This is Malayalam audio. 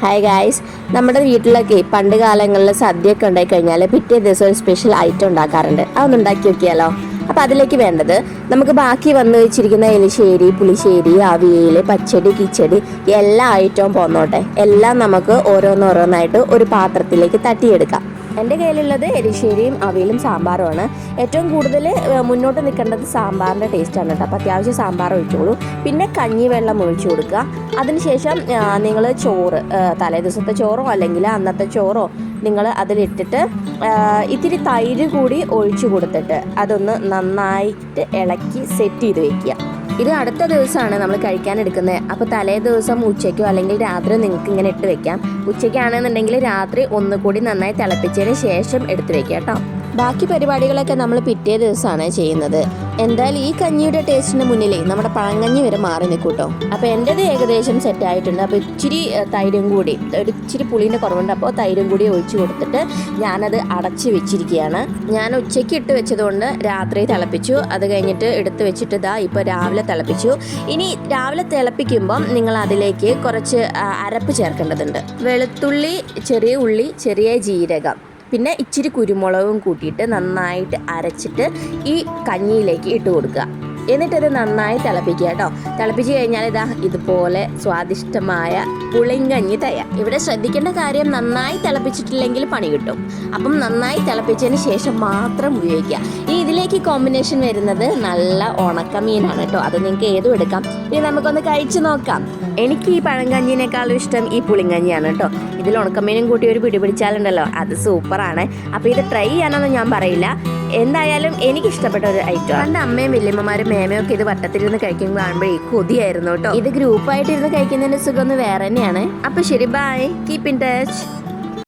ഹായ് ഗായ്സ് നമ്മുടെ വീട്ടിലൊക്കെ പണ്ട് കാലങ്ങളിൽ സദ്യയൊക്കെ ഉണ്ടായി കഴിഞ്ഞാൽ പിറ്റേ ദിവസം ഒരു സ്പെഷ്യൽ ഐറ്റം ഉണ്ടാക്കാറുണ്ട്. അതൊന്ന് ഉണ്ടാക്കി നോക്കിയാലോ? അപ്പോൾ അതിലേക്ക് വേണ്ടത് നമുക്ക് ബാക്കി വന്നു വെച്ചിരിക്കുന്ന എലിശ്ശേരി പുളിശ്ശേരി അവിയൽ പച്ചടി കിച്ചടി എല്ലാ ഐറ്റവും പോന്നോട്ടെ. എല്ലാം നമുക്ക് ഓരോന്നോരോന്നായിട്ട് ഒരു പാത്രത്തിലേക്ക് തട്ടിയെടുക്കാം. എന്റെ കയ്യിലുള്ളത് എരിശ്ശേരിയും അവിയലും സാമ്പാറുമാണ്. ഏറ്റവും കൂടുതൽ മുന്നോട്ട് നിൽക്കേണ്ടത് സാമ്പാറിന്റെ ടേസ്റ്റാണ് കേട്ടോ. അപ്പോൾ അത്യാവശ്യം സാമ്പാർ ഒഴിച്ചോളൂ. പിന്നെ കഞ്ഞി വെള്ളം ഒഴിച്ചു കൊടുക്കുക. അതിനുശേഷം നിങ്ങൾ ചോറ് തലേ ദിവസത്തെ ചോറോ അല്ലെങ്കിൽ അന്നത്തെ ചോറോ നിങ്ങൾ അതിലിട്ടിട്ട് ഇത്തിരി തൈര് കൂടി ഒഴിച്ചു കൊടുത്തിട്ട് അതൊന്ന് നന്നായിട്ട് ഇളക്കി സെറ്റ് ചെയ്ത് വെക്കുക. ഇത് അടുത്ത ദിവസമാണ് നമ്മൾ കഴിക്കാൻ എടുക്കുന്നത് അപ്പോൾ തലേ ദിവസം ഉച്ചയ്ക്കോ അല്ലെങ്കിൽ രാത്രി നിങ്ങൾക്ക് ഇങ്ങനെ ഇട്ട് വെക്കാം. ഉച്ചയ്ക്കാണെന്നുണ്ടെങ്കിൽ രാത്രി ഒന്നുകൂടി നന്നായി തിളപ്പിച്ചതിന് ശേഷം എടുത്ത് വെക്കാം കേട്ടോ. ബാക്കി പരിപാടികളൊക്കെ നമ്മൾ പിറ്റേ ദിവസമാണ് ചെയ്യുന്നത്. എന്തായാലും ഈ കഞ്ഞിയുടെ ടേസ്റ്റിന് മുന്നിലേ നമ്മുടെ പഴങ്കഞ്ഞി വരെ മാറി നിൽക്കൂട്ടോ. കേട്ടോ അപ്പോൾ എന്റെത് ഏകദേശം സെറ്റ് ആയിട്ടുണ്ട്. അപ്പോൾ ഇച്ചിരി തൈരും കൂടി ഒരു ഇച്ചിരി പുളീന്റെ കുറവുണ്ട്. അപ്പോൾ തൈരും കൂടി ഒഴിച്ചു കൊടുത്തിട്ട് ഞാനത് അടച്ച് വെച്ചിരിക്കുകയാണ്. ഞാൻ ഉച്ചയ്ക്ക് ഇട്ട് വെച്ചതുകൊണ്ട് രാത്രി തിളപ്പിച്ചു. അത് കഴിഞ്ഞിട്ട് എടുത്ത് വെച്ചിട്ട് ഇതാ ഇപ്പോൾ രാവിലെ തിളപ്പിച്ചു. ഇനി രാവിലെ തിളപ്പിക്കുമ്പം നിങ്ങൾ അതിലേക്ക് കുറച്ച് അരപ്പ് ചേർക്കേണ്ടതുണ്ട്. വെളുത്തുള്ളി ചെറിയ ഉള്ളി ചെറിയ ജീരകം. പിന്നെ ഇച്ചിരി കുരുമുളകും കൂട്ടിയിട്ട് നന്നായിട്ട് അരച്ചിട്ട് ഈ കഞ്ഞിയിലേക്ക് ഇട്ട് കൊടുക്കുക. എന്നിട്ടത് നന്നായി തിളപ്പിക്കുക കേട്ടോ. തിളപ്പിച്ച് കഴിഞ്ഞാൽ ഇതാ ഇതുപോലെ സ്വാദിഷ്ടമായ പുളിങ്കഞ്ഞി തയ്യാർ ഇവിടെ ശ്രദ്ധിക്കേണ്ട കാര്യം നന്നായി തിളപ്പിച്ചിട്ടില്ലെങ്കിൽ പണി കിട്ടും. അപ്പം നന്നായി തിളപ്പിച്ചതിന് ശേഷം മാത്രം ഉപയോഗിക്കുക. ഈ ഇതിലേക്ക് കോമ്പിനേഷൻ വരുന്നത് നല്ല ഉണക്കമീനാണ് കേട്ടോ. അത് നിങ്ങൾക്ക് ഏതും എടുക്കാം. ഇനി നമുക്കൊന്ന് കഴിച്ചു നോക്കാം. എനിക്ക് ഈ പഴങ്കഞ്ഞിനേക്കാളും ഇഷ്ടം ഈ പുളിങ്കഞ്ഞിയാണ് കേട്ടോ. ഇതിൽ ഉണക്കമീനും കൂട്ടി ഒരു പിടി പിടിച്ചാലുണ്ടല്ലോ അത് സൂപ്പറാണ്. അപ്പോൾ ഇത് ട്രൈ ചെയ്യാനൊന്നും ഞാൻ പറയില്ല. എന്തായാലും എനിക്ക് ഇഷ്ടപ്പെട്ട ഒരു ഐറ്റം എന്റെ അമ്മയും വല്യമ്മമാരും മേമയും ഒക്കെ ഇത് വട്ടത്തിലിരുന്ന് കഴിക്കുമ്പോൾ കാണുമ്പോഴേ കൊതിയായിരുന്നു കേട്ടോ. ഇത് ഗ്രൂപ്പായിട്ട് ഇരുന്ന് കഴിക്കുന്നതിന്റെ സുഖം ഒന്ന് വേറെ തന്നെയാണ്. അപ്പോൾ ശരി ബൈ കീപ് ഇൻ ടച്ച്